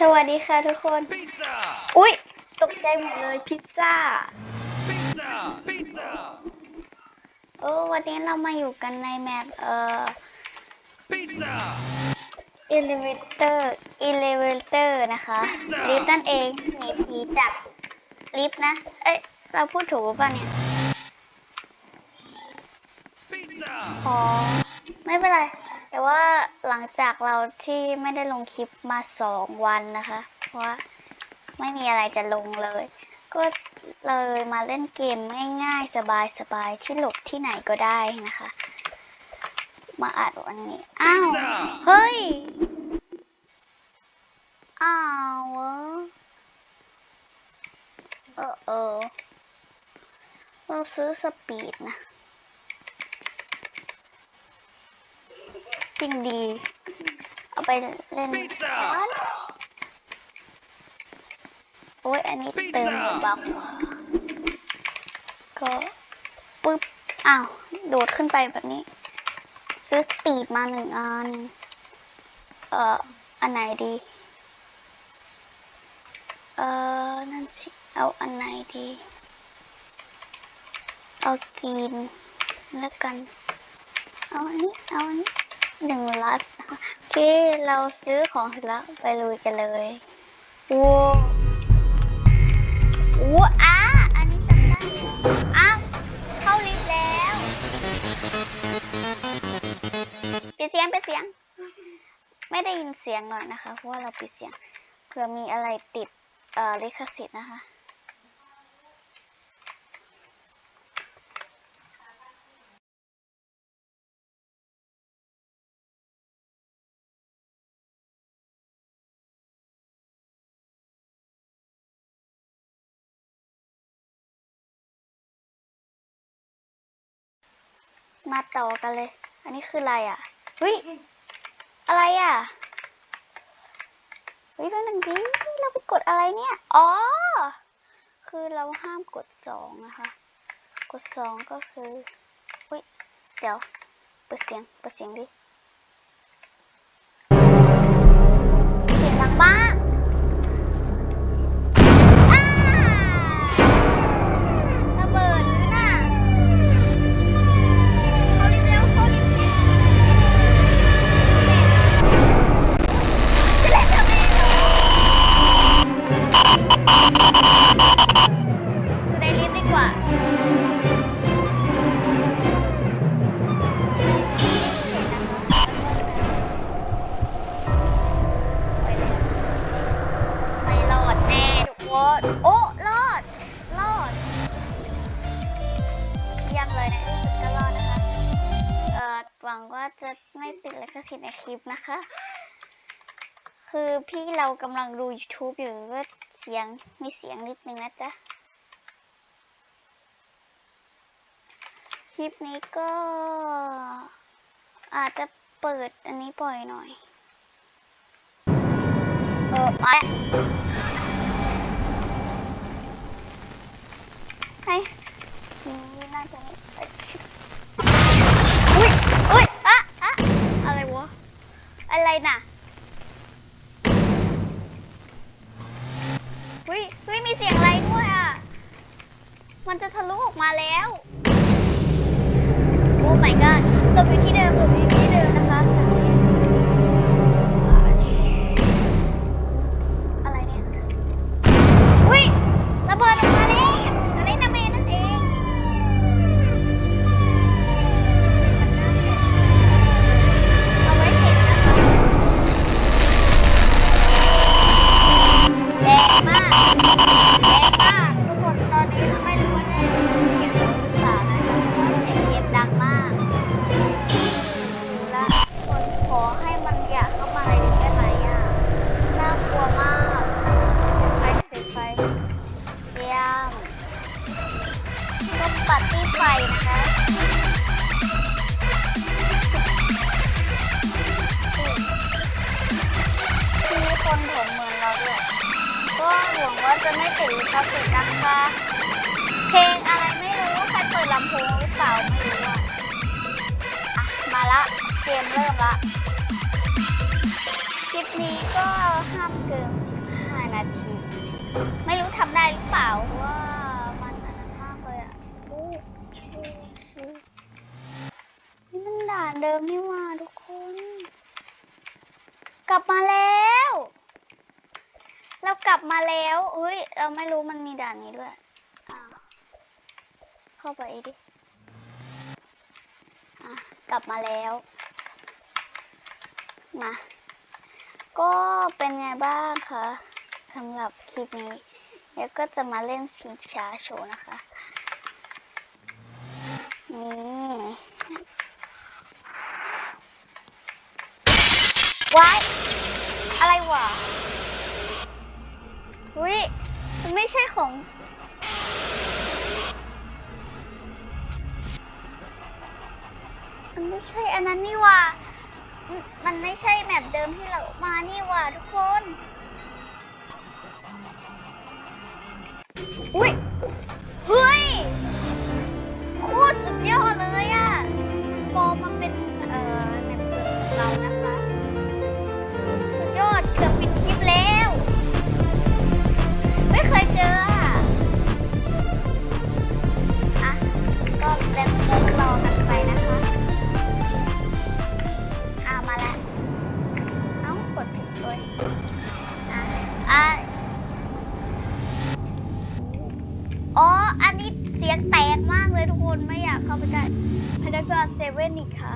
สวัสดีค่ะทุกคน Pizza! อุ๊ยตกใจหมดเลยพิซซ่า Pizza! Pizza! เออวันนี้เรามาอยู่กันในแมปเอ่อ Pizza! elevator elevator นะคะ Pizza ลิฟต์นั่นเองหนีผีจากลิฟต์นะ เอ้ย เราพูดถูกหรือเปล่ะเนี่ย Pizza! อ๋อไม่เป็นไร แต่ว่าหลังจากเราที่ไม่ได้ลงคลิปมาสองวันนะคะเพราะว่าไม่มีอะไรจะลงเลย ก็เลยมาเล่นเกมง่ายๆสบายๆที่หลบที่ไหนก็ได้นะคะ มาอัดวันนี้ อ้าว Pizza เฮ้ย อ้าวเว้ยเออเออเราซื้อสปีดนะ จริงดี เอาไปเล่น Pizza โอ้ยอันนี้ Pizza เติมบัฟก็ปึ๊บ อ้าว โดดขึ้นไปแบบนี้ ซื้อสปีดมาหนึ่งอัน เอ่อ อันไหนดี เอ่อ นั่นสิ เอาอันไหนดี เอากินแล้วกัน เอาอันนี้ เอาอันนี้ หนึ่งลัดนะคะโอเราซื้อของเสร็จแล้วไปลุยกันเลยว้าวว้าวอ้าอันนี้จำได้อ้าวเข้าลิฟต์แล้วปิดเสียงปิดเสียง ไม่ได้ยินเสียงหน่อยนะคะ เพราะว่าเราปิดเสียงเผื่อมีอะไรติดเอ่อลิขสิทธิ์นะคะ มาต่อกันเลย อันนี้คืออะไรอะเฮ้ยอะไรอะเฮ้ยแล้วหนึ่งดิเราไปกดอะไรเนี่ย อ๋อ คือเราห้ามกดสองนะคะ กดสองก็คือเฮ้ย เดี๋ยว เปิดเสียง เปิดเสียงดิ เสียงดังมาก จะไม่ติดลิขสิทธิ์ในคลิปนะคะ คือพี่เรากำลังดู YouTube อยู่ก็เสียงมีเสียงนิดนึงนะจ๊ะ คลิปนี้ก็ อาจจะเปิดอันนี้บ่อยหน่อย เออไปให้นี่น่าจะนี่ อะไรน่ะเฮ้ยเฮ้ยมีเสียงอะไรด้วยอะ มันจะทะลุออกมาแล้ว โอ้ my god หลบอยู่ที่เดิมหลบอยู่ที่เดิม ว่าจะไม่ติดลิขสิทธิ์นะคะ เพลงอะไรไม่รู้ใครเปิดลำโพงหรือเปล่าไม่รู้อะอะ มาละเกมเริ่มละ คลิปนี้ก็ห้ามเกิน15นาที ไม่รู้ทำได้หรือเปล่าเพราะว่ามันอันนั้นมากเลยอะอู้อู้อู้นี่มันด่านเดิมนี่ว่าทุกคน กลับมาแล้วเลับมา แล้วเฮ้ยเราไม่รู้มันมีด่านนี้ด้วยอ้าวเข้าไปดิอะกลับมาแล้ว มา ก็เป็นไงบ้างคะสำหรับคลิปนี้ เดี๋ยวก็จะมาเล่นชิงช้าโชว์นะคะ นี่ว้ายอะไรวะ อุ้ยมันไม่ใช่ของ มันไม่ใช่อันนั้นนี่ว่า มันไม่ใช่แมปเดิมที่เรามานี่ว่าทุกคน พนักงานเซเว่นอีกค่ะ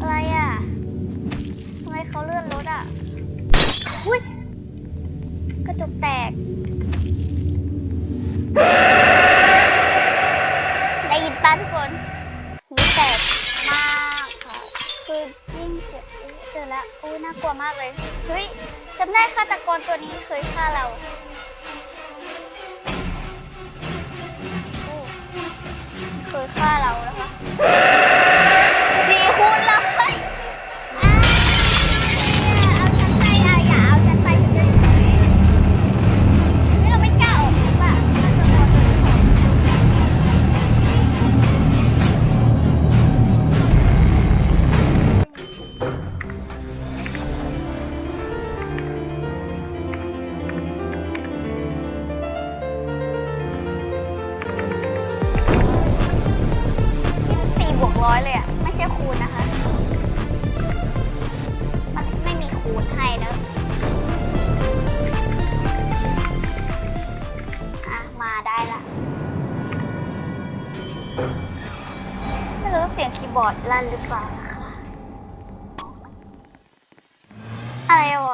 อะไรอะทำไมเขาเลื่อนรถอะ อุ้ย กระจกแตก ได้ยินป้าทุกคนหูแตกมากค่ะ คือยิ่งเจ็บอุ๊ยเจอแล้วอุ้ยน่ากลัวมากเลย เฮ้ยจำได้ฆาตกรตัวนี้เคยฆ่าเรา ฆ่าเรานะคะ ไม่รู้เสียงคีย์บอร์ดลั่นหรือเปล่านะคะอะไรว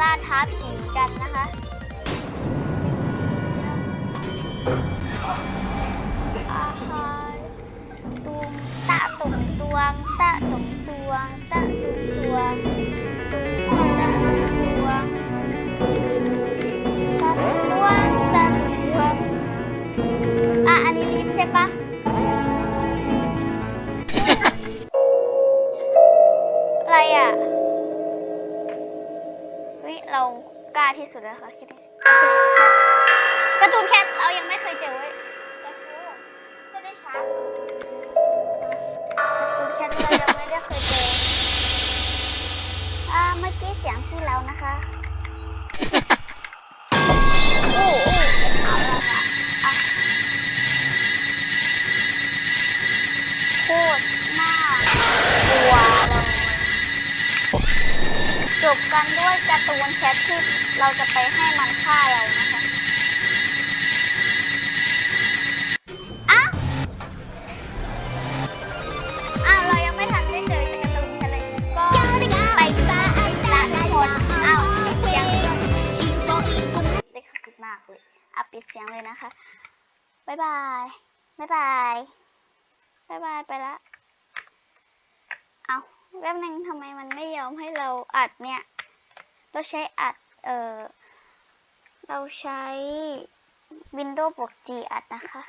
ล่าท้าผีกันนะคะอาหารตุงตะตุงตวง บกันด้วยการ์ตูนแคทที่เราจะไปให้มันฆ่าเรานะคะอ้าวอ้าวเรายังไม่ทันได้เจอการ์ตูนแคทเลยก็ไปร้านคนอ้าวเสียงได้ขอบคุณมากเลยอะปิดเสียงเลยนะคะบ๊ายบายบ๊ายบายบ๊ายบายไปละเอา แป๊บนึงทำไมมันไม่ยอมให้เราอัดเนี่ย เราใช้อัด เออเราใช้ Windows บวก G อัดนะคะ